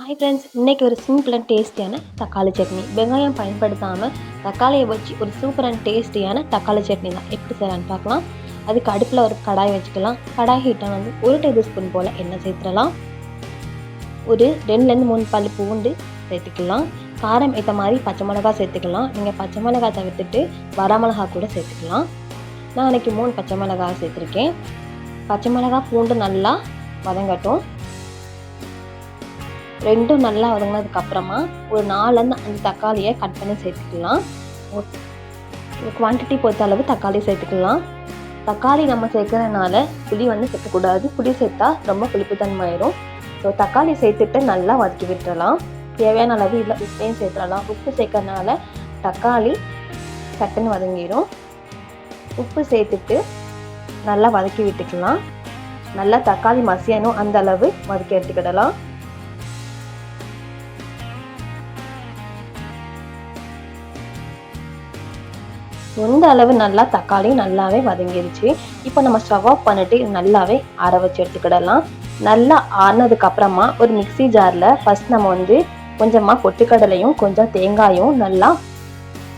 Hi friends இன்றைக்கி ஒரு simple and டேஸ்டியான தக்காளி சட்னி. வெங்காயம் பயன்படுத்தாமல் தக்காளியை வச்சு ஒரு சூப்பர் அண்ட் டேஸ்டியான தக்காளி சட்னி தான். எப்படி செய்யலான்னு பார்க்கலாம். அதுக்கு அடுப்பில் ஒரு கடாய் வச்சுக்கலாம். கடாய் ஹீட்டை வந்து ஒரு டேபிள் ஸ்பூன் போல் எண்ணெய் சேர்த்துடலாம். ஒரு ரெண்டுலேருந்து மூணு பல் பூண்டு சேர்த்துக்கலாம். காரம் ஏற்ற மாதிரி பச்சை மிளகா சேர்த்துக்கலாம். நீங்கள் பச்சை மிளகா தவிர்த்துட்டு வரமிளகா கூட சேர்த்துக்கலாம். நான் அன்றைக்கி மூணு பச்சை மிளகா சேர்த்துருக்கேன். பச்சை மிளகா பூண்டு நல்லா வதங்கட்டும். ரெண்டும் நல்லா வதங்கினதுக்கப்புறமா ஒரு நாலுலேருந்து அஞ்சு தக்காளியை கட் பண்ணி சேர்த்துக்கலாம். குவான்டிட்டி பொறுத்த அளவு தக்காளி சேர்த்துக்கலாம். தக்காளி நம்ம சேர்க்கறதுனால புளி வந்து சேர்க்கக்கூடாது. புளி சேர்த்தா ரொம்ப புளிப்புத்தன்மாயிரும் ஸோ தக்காளி சேர்த்துட்டு நல்லா வதக்கி விட்டுறலாம். தேவையான அளவு இல்லை உப்பையும் சேர்த்துடலாம் உப்பு சேர்க்கறதுனால தக்காளி சட்டுன்னு வதங்கிடும் உப்பு சேர்த்துட்டு நல்லா வதக்கி விட்டுக்கலாம். நல்லா தக்காளி மசியணும் அந்த அளவு வதக்கி எடுத்துக்கிடலாம். இந்த அளவு நல்லா தக்காளி நல்லாவே வதங்கிருச்சு இப்போ நம்ம ஸ்டவ் ஆஃப் பண்ணிட்டு நல்லாவே ஆற வச்சு எடுத்துக்கிடலாம். நல்லா ஆறினதுக்கு அப்புறமா ஒரு மிக்சி ஜாரில் ஃபஸ்ட் நம்ம வந்து கொஞ்சமாக பொட்டுக்கடலையும் கொஞ்சம் தேங்காயும் நல்லா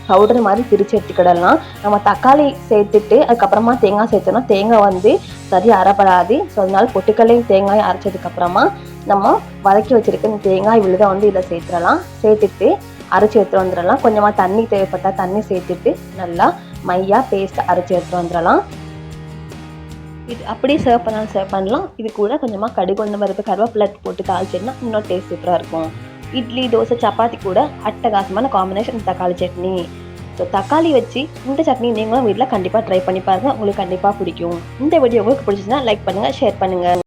பவுடர் மாதிரி பிரித்து எடுத்துக்கிடலாம். நம்ம தக்காளி சேர்த்துட்டு அதுக்கப்புறமா தேங்காய் சேர்த்தோம்னா தேங்காய் வந்து சரியாக அரைப்படாது. ஸோ அதனால பொட்டுக்கடலையும் தேங்காயும் அரைச்சதுக்கப்புறமா நம்ம வதக்கி வச்சுருக்க இந்த தேங்காய் விழுத வந்து இதில் சேர்த்துடலாம். சேர்த்துட்டு அரைச்சி எடுத்துகிட்டு வந்துடலாம். கொஞ்சமாக தண்ணி தேவைப்பட்டால் தண்ணி சேர்த்துட்டு நல்லா மையாக பேஸ்ட் அரைச்சி எடுத்துகிட்டு வந்துடலாம். இது அப்படியே சர்வ் பண்ணாலும் சர்வ் பண்ணலாம். இது கூட கொஞ்சமாக கடுகு ஒன்று பருப்பு கருவேப்பிலை போட்டு தாளிச்சிருந்தா இன்னும் டேஸ்ட் சூப்பராக இருக்கும். இட்லி தோசை சப்பாத்தி கூட அட்டகாசமான காம்பினேஷன் தக்காளி சட்னி. ஸோ தக்காளி வச்சு இந்த சட்னி நீங்களும் வீட்டில் கண்டிப்பாக ட்ரை பண்ணி பாருங்கள் உங்களுக்கு கண்டிப்பாக பிடிக்கும். இந்த வீடியோ உங்களுக்கு பிடிச்சிருந்தா லைக் பண்ணுங்கள் ஷேர் பண்ணுங்கள்